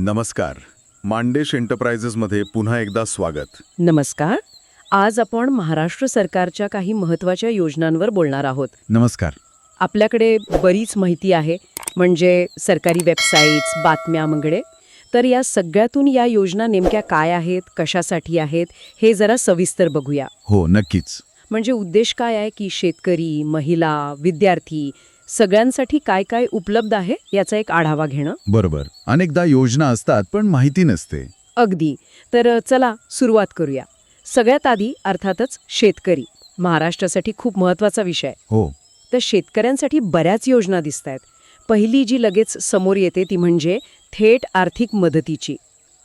नमस्कार. मांडेश एंटरप्राइजेसमध्ये पुन्हा एकदा स्वागत. नमस्कार. आज आपण महाराष्ट्र सरकारच्या काही महत्त्वाच्या योजनांवर बोलणार आहोत. नमस्कार. आपल्याकडे बरीच माहिती आहे म्हणजे सरकारी वेबसाईट्स बातम्या वगैरे तर या सगळ्यातून या योजना नेमक्या काय आहेत कशासाठी आहेत हे जरा सविस्तर बघूया. हो नक्कीच. म्हणजे उद्देश काय आहे की शेतकरी महिला विद्यार्थी सगळ्यांसाठी काय काय उपलब्ध आहे याचा एक आढावा घेणं? बरोबर. अनेकदा योजना असतात पण माहिती नसते. अगदी. तर चला सुरुवात करूया. सगळ्यात आधी अर्थातच शेतकरी. महाराष्ट्रासाठी खूप महत्त्वाचा विषय. हो. तर शेतकऱ्यांसाठी बऱ्याच योजना दिसत आहेत पहिली जी लगेच समोर येते ती म्हणजे थेट आर्थिक मदतीची.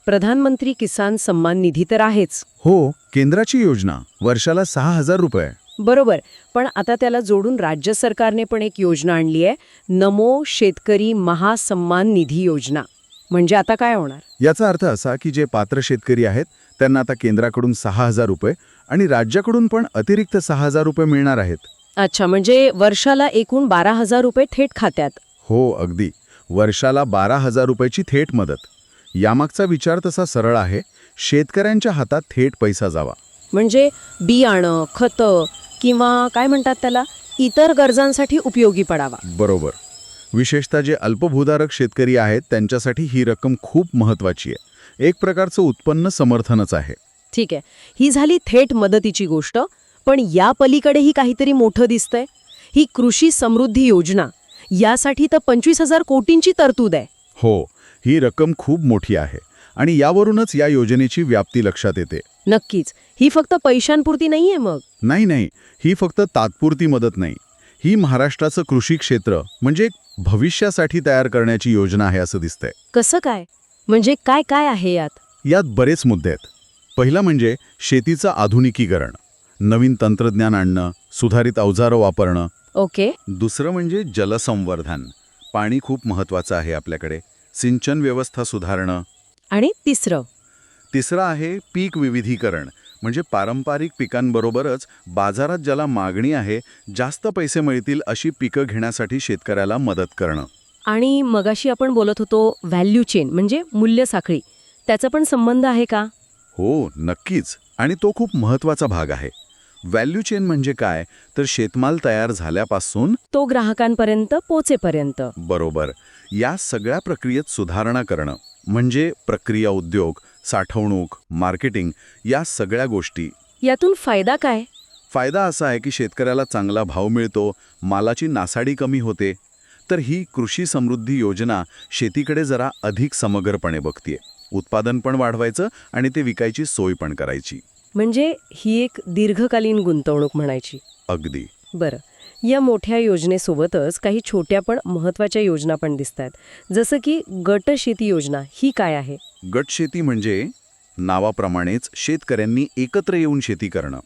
प्रधानमंत्री किसान सन्मान निधी तर आहेच. हो केंद्राची योजना. वर्षाला सहा हजार रुपये. बरोबर. पण आता त्याला जोडून राज्य सरकारने पण एक योजना आणली आहे. नमो शेतकरी महासन्मान निधी योजना. म्हणजे आता काय होणार? याचा अर्थ असा की जे पात्र शेतकरी आहेत त्यांना आता केंद्राकडून सहा हजार रुपये आणि राज्याकडून पण अतिरिक्त सहा हजार रुपये मिळणार आहेत. अच्छा म्हणजे वर्षाला एकूण बारा हजार रुपये थेट खात्यात. हो अगदी. वर्षाला बारा हजार रुपयाची थेट मदत. यामागचा विचार तसा सरळ आहे. शेतकऱ्यांच्या हातात थेट पैसा जावा. म्हणजे बियाणं खतं किंवा काय म्हणतात त्याला इतर गरजांसाठी उपयोगी पडावा. बरोबर. विशेषतः जे अल्पभूधारक शेतकरी आहेत त्यांच्यासाठी ही रक्कम खूप महत्वाची आहे. एक प्रकारचं उत्पन्न समर्थनच आहे. ठीक आहे. ही झाली थेट मदतीची गोष्ट पण या पलीकडेही काहीतरी मोठं दिसतंय. ही कृषी समृद्धी योजना यासाठी तर पंचवीस हजार कोटींची तरतूद आहे. हो ही रक्कम खूप मोठी आहे. आणि यावरूनच या योजनेची व्याप्ती लक्षात येते. नक्कीच. ही फक्त पैशांपुरती नाहीये मग? नाही नाही. ही फक्त तात्पुरती मदत नाही. ही महाराष्ट्राचं कृषी क्षेत्र म्हणजे भविष्यासाठी तयार करण्याची योजना आहे असं दिसतंय. कसं काय? म्हणजे काय काय आहे यात? यात बरेच मुद्दे आहेत. पहिला म्हणजे शेतीचं आधुनिकीकरण. नवीन तंत्रज्ञान आणणं सुधारित अवजारं वापरणं. ओके. दुसरं म्हणजे जलसंवर्धन. पाणी खूप महत्वाचं आहे आपल्याकडे. सिंचन व्यवस्था सुधारणं. आणि तिसरं? तिसरं आहे पीक विविधीकरण. म्हणजे पारंपरिक पिकांबरोबरच बाजारात ज्याला मागणी आहे जास्त पैसे मिळतील अशी पिकं घेण्यासाठी शेतकऱ्याला मदत करणं. आणि मगाशी आपण बोलत होतो व्हॅल्यू चेन म्हणजे मूल्य साखळी. त्याचा पण संबंध आहे का? हो नक्कीच. आणि तो खूप महत्त्वाचा भाग आहे. व्हॅल्यू चेन म्हणजे काय? तर शेतमाल तयार झाल्यापासून तो ग्राहकांपर्यंत पोचेपर्यंत. बरोबर. या सगळ्या प्रक्रियेत सुधारणा करणं. म्हणजे प्रक्रिया उद्योग साठवणूक मार्केटिंग या सगळ्या गोष्टी. यातून फायदा काय? फायदा असा आहे की शेतकऱ्याला चांगला भाव मिळतो मालाची नासाडी कमी होते. तर ही कृषी समृद्धी योजना शेतीकडे जरा अधिक समग्रपणे बघतीये. उत्पादन पण वाढवायचं आणि ते विकायची सोय पण करायची. म्हणजे ही एक दीर्घकालीन गुंतवणूक म्हणायची. अगदी. बरं. या मोठ्या योजनेसोबतच काही छोट्या पण महत्त्वाच्या योजना पण दिसतात जसं की गट शेती योजना ही काय आहे? गट शेती म्हणजे नावाप्रमाणेच शेतकऱ्यांनी एकत्र येऊन शेती करणं.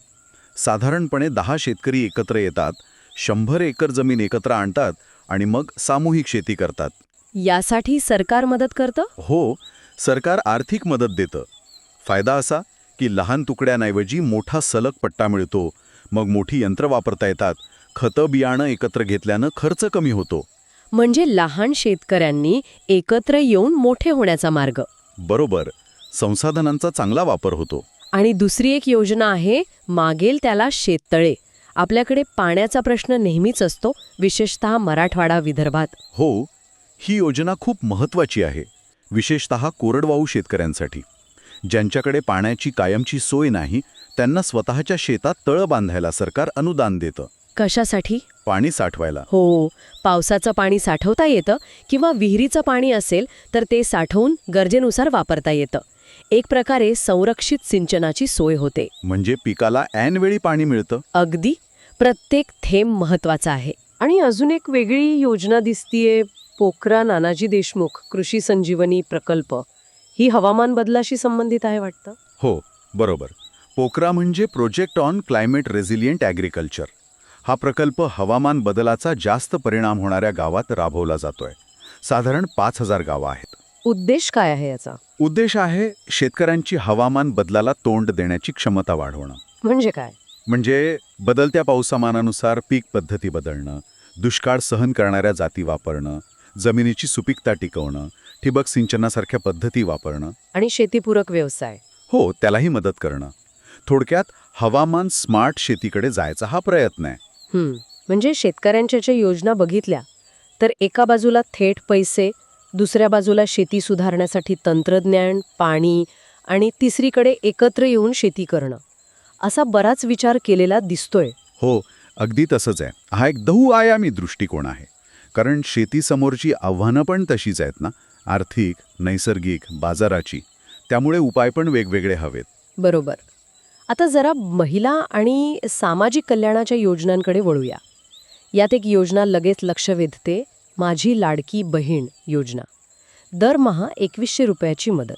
साधारणपणे दहा शेतकरी एकत्र येतात शंभर एकर जमीन एकत्र आणतात आणि मग सामूहिक शेती करतात. यासाठी सरकार मदत करतं? हो सरकार आर्थिक मदत देतं. फायदा असा की लहान तुकड्यांऐवजी मोठा सलग पट्टा मिळतो मग मोठी यंत्र वापरता येतात खतं बियाणं एकत्र घेतल्यानं खर्च कमी होतो. म्हणजे लहान शेतकऱ्यांनी एकत्र येऊन मोठे होण्याचा मार्ग. बरोबर. संसाधनांचा चांगला वापर होतो. आणि दुसरी एक योजना आहे मागेल त्याला शेततळे. आपल्याकडे पाण्याचा प्रश्न नेहमीच असतो विशेषतः मराठवाडा विदर्भात. हो ही योजना खूप महत्वाची आहे विशेषतः कोरडवाहू शेतकऱ्यांसाठी. ज्यांच्याकडे पाण्याची कायमची सोय नाही त्यांना स्वतःच्या शेतात तळं बांधायला सरकार अनुदान देतं. कशासाठी? पाणी साठवायला. हो पावसाचं पाणी साठवता येतं किंवा विहिरीचं पाणी असेल तर ते साठवून गरजेनुसार वापरता येतं. एक प्रकारे संरक्षित सिंचनाची सोय होते. म्हणजे पिकाला ऐनवेळी पाणी मिळतं? अगदी. प्रत्येक थेंब महत्त्वाचा आहे. आणि अजून एक वेगळी योजना दिसतीये पोखरा नानाजी देशमुख कृषी संजीवनी प्रकल्प. ही हवामान बदलाशी संबंधित आहे वाटतं? हो बरोबर. पोकरा म्हणजे project on climate resilient agriculture. हा प्रकल्प हवामान बदलाचा जास्त परिणाम होणाऱ्या गावात राबवला जातोय. साधारण पाच हजार गावं आहेत. उद्देश काय आहे याचा? उद्देश आहे शेतकऱ्यांची हवामान बदलाला तोंड देण्याची क्षमता वाढवणं. म्हणजे काय? म्हणजे बदलत्या पावसामानानुसार पीक पद्धती बदलणं दुष्काळ सहन करणाऱ्या जाती वापरणं जमिनीची सुपीकता टिकवणं ठिबक सिंचनासारख्या पद्धती वापरणं. आणि शेतीपूरक व्यवसाय. हो त्यालाही मदत करणं. थोडक्यात हवामान स्मार्ट शेतीकडे जायचा हा प्रयत्न आहे. म्हणजे शेतकऱ्यांच्या ज्या योजना बघितल्या तर एका बाजूला थेट पैसे दुसऱ्या बाजूला शेती सुधारण्यासाठी तंत्रज्ञान पाणी आणि तिसरीकडे एकत्र येऊन शेती करणं. असा बराच विचार केलेला दिसतोय. हो अगदी तसंच आहे. हा एक बहुआयामी दृष्टिकोन आहे. कारण शेतीसमोरची आव्हानं पण तशीच आहेत ना? आर्थिक नैसर्गिक बाजाराची. त्यामुळे उपाय पण वेगवेगळे हवेत. बरोबर. आता जरा महिला आणि सामाजिक कल्याणाच्या योजनांकडे वळूया. यात एक योजना लगेच लक्ष वेधते माझी लाडकी बहीण योजना. दरमहा एकवीसशे रुपयाची मदत.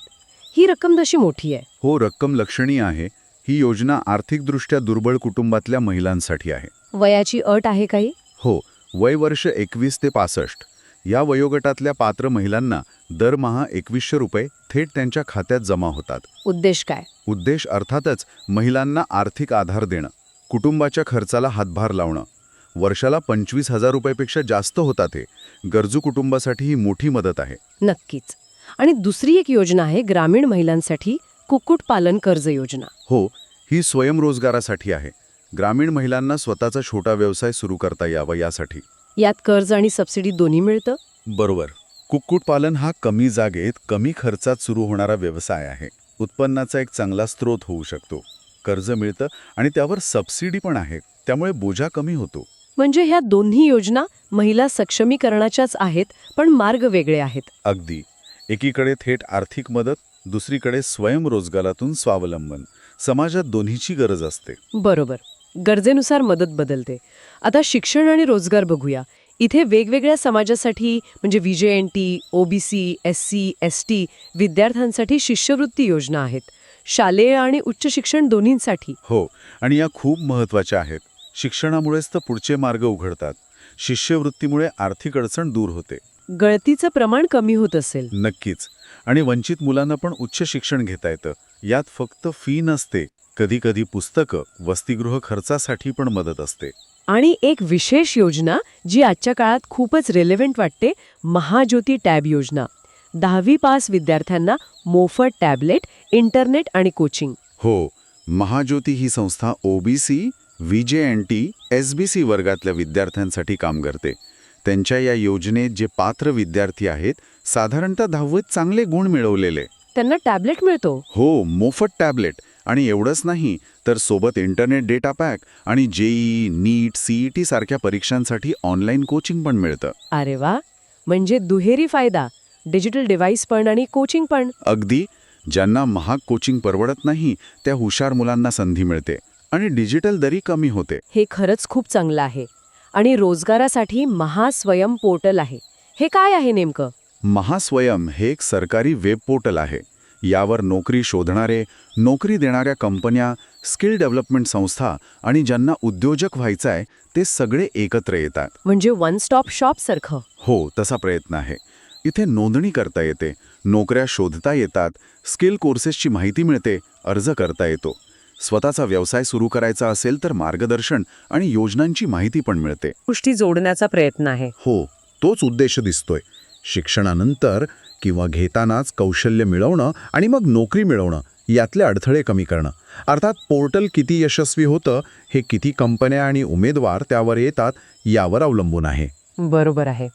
ही रक्कम तशी मोठी आहे. हो रक्कम लक्षणीय आहे. ही योजना आर्थिकदृष्ट्या दुर्बळ कुटुंबातल्या महिलांसाठी आहे. वयाची अट आहे काही? हो वय वर्ष एकवीस ते पासष्ट. या वयोगटातल्या पात्र महिलांना दरमहा एकवीसशे रुपये थेट त्यांच्या खात्यात जमा होतात. उद्देश काय? उद्देश अर्थातच महिलांना आर्थिक आधार देणं कुटुंबाच्या खर्चाला हातभार लावणं. वर्षाला पंचवीस हजार रुपयापेक्षा जास्त होतात हे. गरजू कुटुंबासाठी ही मोठी मदत आहे. नक्कीच. आणि दुसरी एक योजना आहे ग्रामीण महिलांसाठी कुक्कुटपालन कर्ज योजना. हो ही स्वयंरोजगारासाठी आहे. ग्रामीण महिलांना स्वतःचा छोटा व्यवसाय सुरू करता यावा यासाठी. यात कर्ज आणि सबसिडी दोन्ही मिळतं? बरोबर. कुक्कुटपालन हा कमी जागेत कमी खर्चात सुरू होणारा व्यवसाय आहे. उत्पन्नाचा एक चांगला स्रोत होऊ शकतो. कर्ज मिळतं आणि त्यावर सबसिडी पण आहे. त्यामुळे बोजा कमी होतो. म्हणजे ह्या दोन्ही योजना महिला सक्षमीकरणाच्याच आहेत पण मार्ग वेगळे आहेत. अगदी. एकीकडे थेट आर्थिक मदत दुसरीकडे स्वयंरोजगारातून स्वावलंबन. समाजात दोन्हीची गरज असते. बरोबर. गरजेनुसार मदत बदलते. आता शिक्षण आणि रोजगार बघूया. इथे वेगवेगळ्या समाजासाठी म्हणजे V J N T OBC S C S T विद्यार्थ्यांसाठी शिष्यवृत्ती योजना आहेत. शालेय आणि उच्च शिक्षण दोन्हींसाठी. हो आणि या खूप महत्त्वाच्या आहेत. शिक्षणामुळेच तर पुढचे मार्ग उघडतात. शिष्यवृत्तीमुळे आर्थिक अडचण दूर होते. गळतीचं प्रमाण कमी होत असेल. नक्कीच. आणि वंचित मुलांना पण उच्च शिक्षण घेता येतं. यात फक्त फी नसते. कधी कधी पुस्तकं वसतिगृह खर्चासाठी पण मदत असते. आणि एक विशेष योजना जी आजच्या काळात खूपच रेलेव्हंट वाटते महाज्योती टॅब योजना. दहावी पास विद्यार्थ्यांना मोफत टॅबलेट इंटरनेट आणि कोचिंग. हो महाज्योती ही संस्था OBC V J N T S B C वर्गातल्या विद्यार्थ्यांसाठी काम करते. त्यांच्या या योजनेत जे पात्र विद्यार्थी आहेत साधारणतः दहावीत चांगले गुण मिळवलेले. त्यांना टॅबलेट मिळतो. हो मोफत टॅबलेट. आणि एवढंच नाही तर सोबत इंटरनेट डेटा पॅक आणि जेई नीट सीईटी सारख्या परीक्षांसाठी ऑनलाईन कोचिंग पण मिळतं. अरे वा! म्हणजे दुहेरी फायदा डिजिटल डिव्हाइस पण आणि कोचिंग पण. अगदी. ज्यांना महाग कोचिंग परवडत नाही त्या हुशार मुलांना संधी मिळते आणि डिजिटल दरी कमी होते. हे खरंच खूप चांगलं आहे. आणि रोजगारासाठी महास्वयं पोर्टल आहे. हे काय आहे नेमकं? महास्वयम हे एक सरकारी वेब पोर्टल आहे. यावर नोकरी शोधणारे नोकरी देणाऱ्या कंपन्या स्किल डेव्हलपमेंट संस्था आणि ज्यांना उद्योजक व्हायचं आहे ते सगळे एकत्र येतात. म्हणजे वन स्टॉप शॉप सारखं. हो तसा प्रयत्न आहे. इथे नोंदणी करता येते नोकऱ्या शोधता येतात स्किल कोर्सेसची माहिती मिळते अर्ज करता येतो. स्वतःचा व्यवसाय सुरू करायचा असेल तर मार्गदर्शन आणि योजनांची माहिती पण मिळते. गोष्टी जोडण्याचा प्रयत्न आहे. हो तोच उद्देश दिसतोय. शिक्षणानंतर किंवा घेतानाच कौशल्य मिळवणं आणि मग नोकरी मिळवणं यातले अडथळे कमी करणं. अर्थात पोर्टल किती यशस्वी होतं हे किती कंपन्या आणि उमेदवार त्यावर येतात यावर अवलंबून आहे. बरोबर आहे.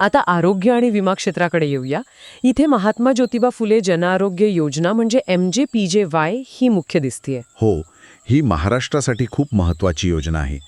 आता आरोग्य आणि विमा क्षेत्राकडे येऊया. इथे महात्मा ज्योतिबा फुले जनआरोग्य योजना म्हणजे एम जे पी जे वाय ही मुख्य दिसतीये. हो ही महाराष्ट्रासाठी खूप महत्त्वाची योजना आहे.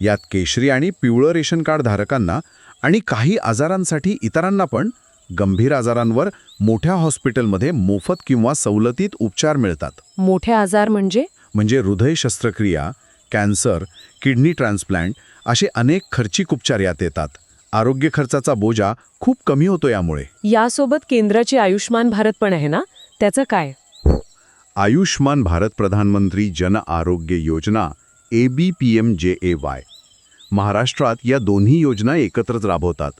यात केशरी आणि पिवळं रेशन कार्ड धारकांना आणि काही आजारांसाठी इतरांना पण गंभीर आजारांवर मोठ्या हॉस्पिटलमध्ये मोफत किंवा सवलतीत उपचार मिळतात. मोठे आजार म्हणजे? म्हणजे हृदय शस्त्रक्रिया कॅन्सर किडनी ट्रान्सप्लांट असे अनेक खर्चिक उपचार यात येतात. आरोग्य खर्चाचा बोजा खूप कमी होतो यामुळे. यासोबत केंद्राची आयुष्मान भारत पण आहे ना? त्याचं काय? आयुष्मान भारत प्रधानमंत्री Jan Arogya Yojana A B P M जे ए वाय महाराष्ट्रात या दोन्ही योजना एकत्रच राबवतात.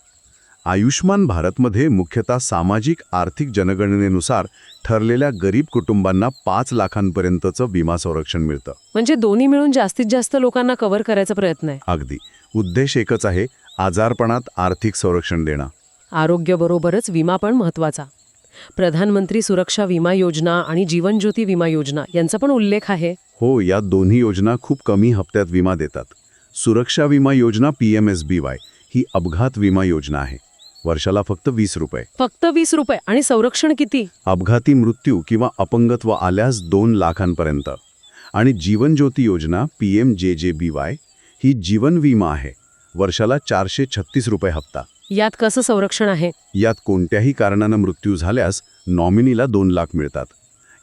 आयुष्मान भारतमध्ये मुख्यतः सामाजिक आर्थिक जनगणनेनुसार ठरलेल्या गरीब कुटुंबांना पाच लाखांपर्यंतचं विमा संरक्षण मिळतं. म्हणजे दोन्ही मिळून जास्तीत जास्त लोकांना कव्हर करायचा प्रयत्न आहे. अगदी. उद्देश एकच आहे आजारपणात आर्थिक संरक्षण देणं. आरोग्याबरोबरच विमा पण महत्त्वाचा. प्रधानमंत्री सुरक्षा विमा योजना आणि जीवन ज्योती विमा योजना यांचा पण उल्लेख आहे. हो या दोन्ही योजना खूप कमी हप्त्यात विमा देतात. सुरक्षा विमा योजना P M S B Y ही अपघात विमा योजना आहे. वर्षाला फक्त वीस रुपये. फक्त वीस रुपये. आणि संरक्षण किती? अपघाती मृत्यू किंवा अपंगत्व आल्यास दोन लाखांपर्यंत. आणि जीवन ज्योती योजना पी एम जे जे बी वाय ही जीवन विमा आहे. वर्षाला चारशे छत्तीस रुपये हप्ता. यात कसं संरक्षण आहे? यात कोणत्याही कारणानं मृत्यू झाल्यास नॉमिनीला दोन लाख मिळतात.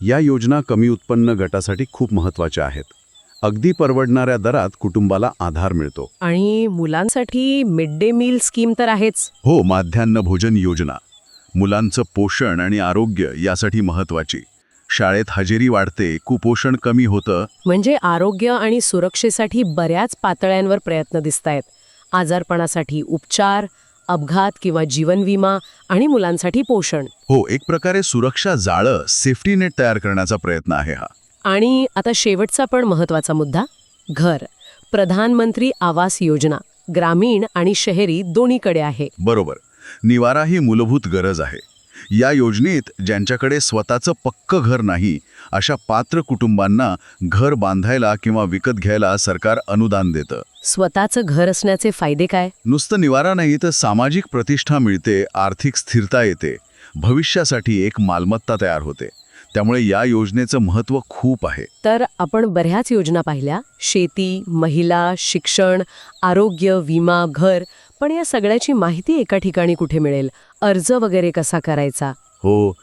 या योजना कमी उत्पन्न गटासाठी खूप महत्त्वाच्या आहेत. अगदी परवडणाऱ्या दरात कुटुंबाला आधार मिळतो. आणि मुलांसाठी मिड डे मील स्कीम तर आहेच. हो माध्यान्ह भोजन योजना. मुलांचं पोषण आणि आरोग्य यासाठी महत्त्वाची शाळेत हजेरी वाढते कुपोषण कमी होतं. म्हणजे आरोग्य आणि सुरक्षेसाठी बऱ्याच पातळ्यांवर प्रयत्न दिसत आहेत आजारपणासाठी उपचार अपघात किंवा जीवन विमा आणि मुलांसाठी पोषण. हो एक प्रकारे सुरक्षा जाळं सेफ्टी नेट तयार करण्याचा प्रयत्न आहे हा. आणि आता शेवटचा पण महत्त्वाचा मुद्दा घर. प्रधानमंत्री आवास योजना ग्रामीण आणि शहरी दोन्हीकडे आहे. बरोबर. निवारा ही मूलभूत गरज आहे. या योजनेत ज्यांच्याकडे स्वतःचं पक्क घर नाही अशा पात्र कुटुंबांना घर बांधायला किंवा विकत घ्यायला सरकार अनुदान देतं. स्वतःचं घर असण्याचे फायदे काय? नुसतं निवारा नाही तर सामाजिक प्रतिष्ठा मिळते आर्थिक स्थिरता येते. भविष्यासाठी एक मालमत्ता तयार होते. त्यामुळे या योजनेचं महत्त्व खूप आहे. तर आपण बऱ्याच योजना पाहिल्या. शेती महिला शिक्षण आरोग्य विमा घर पण या सगळ्याची माहिती एका ठिकाणी कुठे मिळेल? अर्ज वगैरे कसा करायचा? हो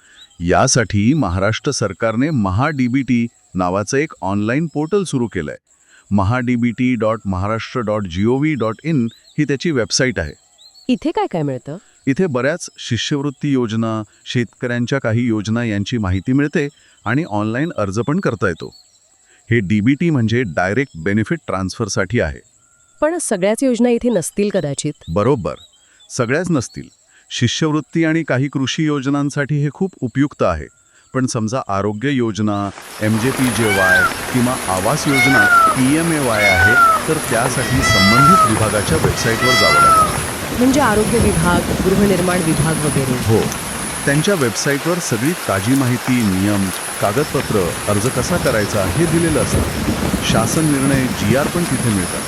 यासाठी महाराष्ट्र सरकारने महा डी नावाचं एक ऑनलाईन पोर्टल सुरू केलंय. Maha D dot Maharashtra dot G O V dot in ही त्याची वेबसाईट आहे. इथे काय काय मिळतं? इथे बऱ्याच शिष्यवृत्ती योजना शेतकऱ्यांच्या काही योजना यांची माहिती मिळते आणि ऑनलाईन अर्ज पण करता येतो. हे डी म्हणजे डायरेक्ट बेनिफिट ट्रान्सफरसाठी आहे. पण सगळ्याच योजना इथे नसतील कदाचित? बरोबर. सगळ्याच नसतील. शिष्यवृत्ती आणि काही कृषी योजनांसाठी हे खूप उपयुक्त आहे. पण समजा Arogya Yojana M J P जे वाय किंवा Awas Yojana P M A Y आहे तर त्यासाठी संबंधित विभागाच्या वेबसाईटवर जावं लागतं म्हणजे आरोग्य विभाग गृहनिर्माण विभाग वगैरे. हो. त्यांच्या वेबसाईटवर सगळी ताजी माहिती नियम कागदपत्र अर्ज कसा करायचा हे दिलेलं असतं. शासन निर्णय जी आर पण तिथे मिळतात.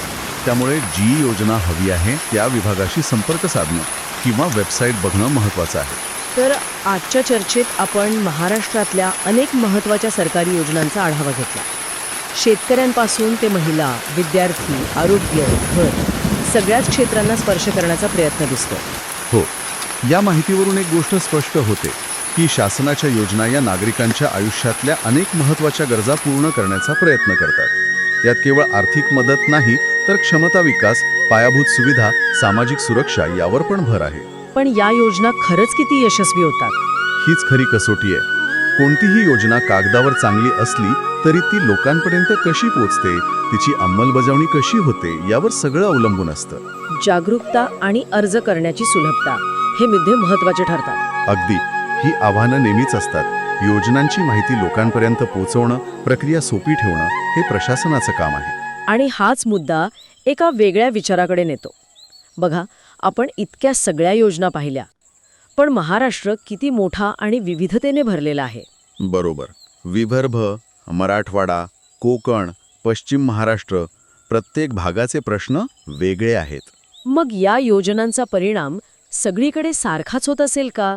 त्यामुळे जी योजना हवी आहे त्या विभागाशी संपर्क साधणं किंवा वेबसाईट बघणं महत्त्वाचं आहे. तर आजच्या चर्चेत आपण महाराष्ट्रातल्या अनेक महत्त्वाच्या सरकारी योजनांचा आढावा घेतला. शेतकऱ्यांपासून ते महिला विद्यार्थी आरोग्य घर. सगळ्याच क्षेत्रांना स्पर्श करण्याचा प्रयत्न दिसतो हो. या माहितीवरून एक गोष्ट स्पष्ट होते की शासनाच्या योजना या नागरिकांच्या आयुष्यातल्या अनेक महत्त्वाच्या गरजा पूर्ण करण्याचा प्रयत्न करतात. यात केवळ आर्थिक मदत नाही तर क्षमता विकास पायाभूत सुविधा सामाजिक सुरक्षा यावर पण भर आहे. पण या योजना खरंच किती यशस्वी होतात? हीच खरी कसोटी आहे. कोणतीही योजना कागदावर चांगली असली तरी ती लोकांपर्यंत कशी पोचते? तिची अंमलबजावणी कशी होते? यावर सगळं अवलंबून असतं. जागरूकता आणि अर्ज करण्याची सुलभता हे मुद्दे महत्त्वाचे ठरतात. अगदी. ही आव्हानं नेहमीच असतात. योजनांची माहिती लोकांपर्यंत पोहोचवणं प्रक्रिया सोपी ठेवणं हे प्रशासनाचं काम आहे. आणि हाच मुद्दा एका वेगळ्या विचाराकडे नेतो. बघा आपण इतक्या सगळ्या योजना पाहिल्या पण महाराष्ट्र किती मोठा आणि विविधतेने भरलेला आहे. बरोबर. विदर्भ मराठवाडा कोकण पश्चिम महाराष्ट्र प्रत्येक भागाचे प्रश्न वेगळे आहेत. मग या योजनांचा परिणाम सगळीकडे सारखाच होत असेल का?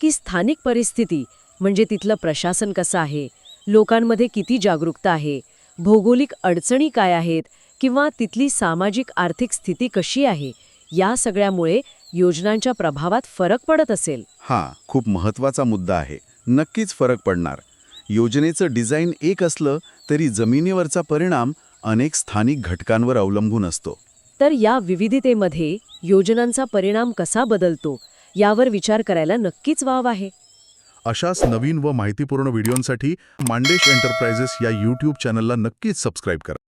की स्थानिक परिस्थिती म्हणजे तिथलं प्रशासन कसं आहे? लोकांमध्ये किती जागरूकता आहे? भौगोलिक अडचणी काय आहेत? किंवा तिथली सामाजिक आर्थिक स्थिती कशी आहे? या सगळ्यामुळे योजनांच्या प्रभावात फरक पडत असेल. हा खूप महत्त्वाचा मुद्दा आहे. नक्कीच फरक पडणार. योजनेचं डिझाईन एक असलं तरी जमिनीवरचा परिणाम अनेक स्थानिक घटकांवर अवलंबून असतो. तर या विविधतेमध्ये योजनांचा परिणाम कसा बदलतो यावर विचार करायला नक्कीच वाव आहे. अशाच नवीन व माहितीपूर्ण व्हिडिओंसाठी मांडेश एंटरप्राइजेस या यूट्यूब चॅनलला नक्कीच सबस्क्राईब करा.